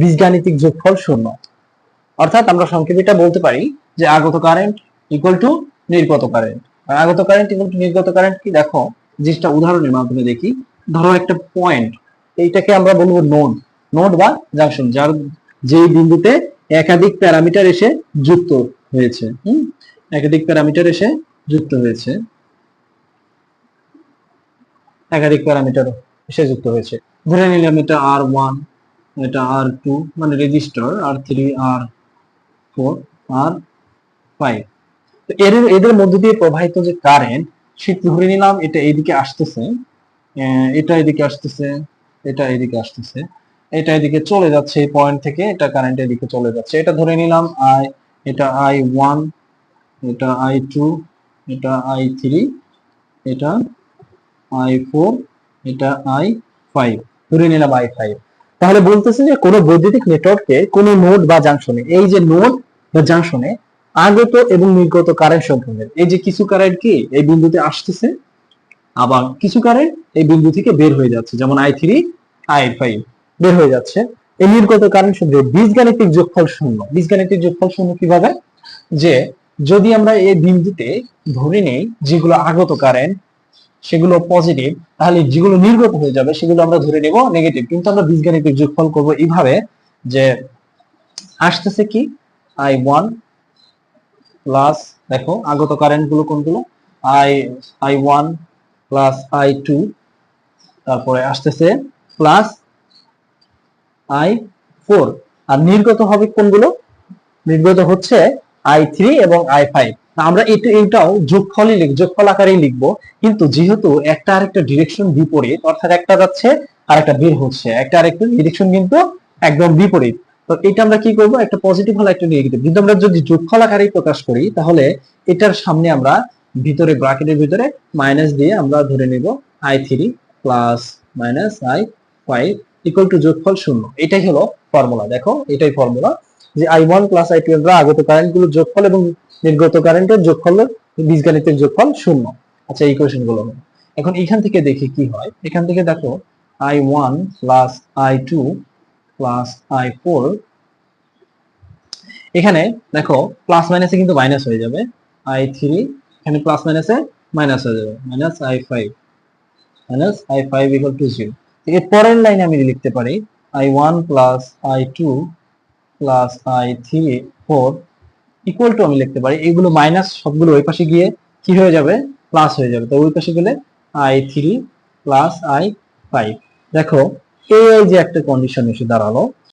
বীজগাণিতিক যোগফল শূন্য, অর্থাৎ আমরা সংক্ষেপে এটা বলতে পারি যে আগত কারেন্ট ইকুয়াল টু নির্গত কারেন্ট আর আগত কারেন্ট ইকুয়াল টু নির্গত কারেন্ট কি? দেখো, জিনিসটা উদাহরণের মাধ্যমে দেখি। ধরো একটা পয়েন্ট এইটাকে আমরা বলব নোড নোড বা জাংশন যার যে বিন্দুতে একাধিক প্যারামিটার এসে যুক্ত হয়েছে, হুম? একাধিক প্যারামিটার এসে যুক্ত হয়েছে। একাধিক প্যারামিটার এসে যুক্ত হয়েছে। ধরে নিলাম এটা আর ওয়ান এটা আর টু মানে resistor R three R four R five তো এর, এদের মধ্যে দিয়ে প্রবাহিত যে কারেন্ট সেটা ধরে নিলাম, এটা এইদিকে আসতেছে এটা এদিকে আসতেছে, এটা এদিকে আসতেছে, এটা এদিকে চলে যাচ্ছে, এই পয়েন্ট থেকে এটা কারেন্ট এদিকে চলে যাচ্ছে। এটা ধরে নিলাম আই এটা আই ওয়ান এটা আই টু এটা আই থ্রি এটা আই ফোর এটা আই ফাইভ ধরে নিলাম আই ফাইভ তাহলে বলতেছে যে কোনো বৈদ্যুতিক নেটওয়ার্কে কোনো নোড বা জাংশনে এই যে নোড বা জাংশনে আগত এবং নির্গত কারেন্ট সম্পর্কে এই যে কিছু কারেন্ট কি এই বিন্দুতে আসতেছে, আবার কিছু কারেন্ট এই বিন্দু থেকে বের হয়ে যাচ্ছে, যেমন আই থ্রি আই ফাইভ বের হয়ে যাচ্ছে। এই নির্গত কারেন্ট সম্পর্কে বীজগাণিতিক যোগফল শূন্য। বীজগাণিতিক যোগফল শূন্য কীভাবে? যে যদি আমরা এই বিন্দুতে ধরে নেই যেগুলো আগত কারেন্ট সেগুলো পজিটিভ তাহলে যেগুলো নির্গত হয়ে যাবে, সেগুলো আমরা ধরে নেব নেগেটিভ কিন্তু আমরা বীজগাণিতিক যোগফল করব এইভাবে যে আসতেছে কি? আই ওয়ান প্লাস দেখো, আগত কারেন্টগুলো কোনগুলো? I I one plus I two তারপরে আসতেছে প্লাস আই ফোর আর নির্গত হবে কোনগুলো? নির্গত হচ্ছে আই থ্রি এবং আই ফাইভ আমরা এটা, এটাও যোগফলই লিখ, যোগফল আকারেই লিখব। কিন্তু যেহেতু একটা আরেকটা ডিরেকশন বিপরীত, অর্থাৎ একটা যাচ্ছে আর একটা বের হচ্ছে, একটা আরেকটা ডিরেকশন কিন্তু একদম বিপরীত। তো এটা আমরা কি করব? একটা পজিটিভ হলো একটা নেগেটিভ কিন্তু আমরা যদি যোগফল আকারেই প্রকাশ করি, তাহলে এটার সামনে আমরা ভিতরে ব্র্যাকেটের ভিতরে মাইনাস দিয়ে আমরা ধরে নেব I three plus minus I five equal to যোগফল শূন্য। এটাই হলো ফর্মুলা দেখো, এটাই ফর্মুলা যে I one plus I two আগত কারেন্টগুলো যোগফল এবং নির্গত কারেন্টের যোগফল বীজগাণিতিক যোগফল শূন্য। আচ্ছা এই কোয়েশ্চেনগুলো এখন এখান থেকে দেখি কি হয়। এখান থেকে দেখো I one plus I two plus I four এখানে দেখো প্লাস মাইনাসে কিন্তু মাইনাস হয়ে যাবে। আই থ্রি এখানে প্লাস মাইনাসে মাইনাস হয়ে যাবে। Minus I five minus I five equal to zero এর পরের লাইনে আমি লিখতে পারি I one plus I two plus I three four equal to আমি লিখতে পারি। এগুলো মাইনাস সবগুলো ওই পাশে গিয়ে কি হয়ে যাবে? প্লাস হয়ে যাবে। তো ওই পাশে গেলে I three plus I five দেখো, এই যে একটা কন্ডিশন এসে দাঁড়াল।